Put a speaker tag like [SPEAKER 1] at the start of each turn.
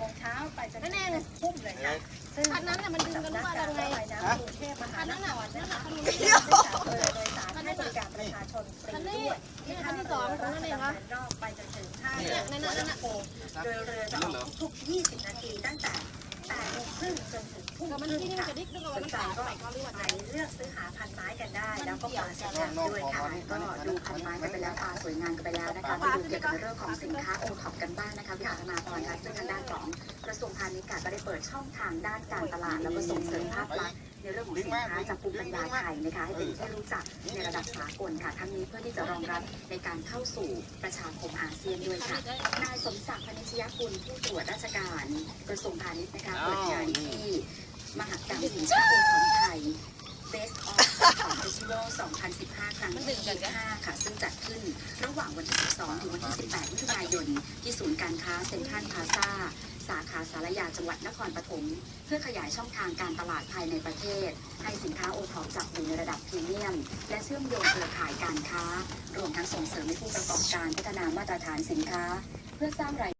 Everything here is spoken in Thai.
[SPEAKER 1] โมงเช้าไปจนถึงหนึ่งทุ่มเลยค่ะซึ่ง
[SPEAKER 2] คันนั้นน่ะมันดึงกันว่าอะไร
[SPEAKER 1] สำนักการรถไฟน้ำกรุงเทพมหานครนะคะ
[SPEAKER 2] คัน
[SPEAKER 1] ได้
[SPEAKER 2] นั้นน่ะ
[SPEAKER 1] จัดเปิดโดยสารให้บริการประชาชนฟรีด้วยที่ท่าเรือราชดำเนินนอกไปจนถึงท่าเรือหัวลำโพงโดยเรือจะออกทุกๆ20 นาทีตั้งแต่8โมงครึ่งจนถึงทุ่ม
[SPEAKER 2] แต่
[SPEAKER 1] ค
[SPEAKER 2] มัน
[SPEAKER 1] รึ่ง
[SPEAKER 2] ที่นี่มัน
[SPEAKER 1] ค่ะ
[SPEAKER 2] กระดิกด้วย
[SPEAKER 1] ส
[SPEAKER 2] มัน
[SPEAKER 1] นใจ
[SPEAKER 2] สาย
[SPEAKER 1] ก็
[SPEAKER 2] ใส่เขาหรือว่า
[SPEAKER 1] ไปเลือกซื้อหาพันไม้กันได้ แล้วก็มาสัมผัสด้วยค่ะ
[SPEAKER 3] ก็ดูพันไม้กันไปแล้วตาสวยงามกันไปแล้วนะคะมาดูเกี่ยวกับเรื่องของสินค้าโอท็อปกันบ้าง นะคะพี่อาธนาพรค่ะซึ่งทางด้านของกระทรวงพาณิชย์ค่ะก็ได้เปิดช่องทางด้านการตลาด แล้วก็ส่งเสริมภาพลักษณ์ในเรื่องของสินค้าจากภูมิปัญญาไทยนะคะให้เป็นที่รู้จักในระดับสากลค่ะทั้งนี้เพื่อที่จะรองรับในการเข้าสู่ประชาคมอาเซียนด้วยค่ะนายสมศักดิ์พนิชยกุลผู้ตรวจราชการกระทรวงพาณิชย์นะคะเปิดงานที่มหกรรมสินค้าโอของไทย Best of Festival 2015 ครั้งที่25ค่ะ ซึ่งจัดขึ้นระหว่างวันที่ 12 ถึงวันที่ 18มิถุนายน ที่ศูนย์การค้าเซ็นทรัลพลาซ่าสาขาสารยาจังหวัดนครปฐมเพื่อขยายช่องทางการตลาดภายในประเทศ ให้สินค้าโอท็อปจับอยู่ในระดับพรีเมียม และเชื่อมโยงเครือข่ายการค้า รวมทั้งส่งเสริมให้ผู้ประกอบการพัฒนามาตรฐานสินค้า เพื่อสร้างราย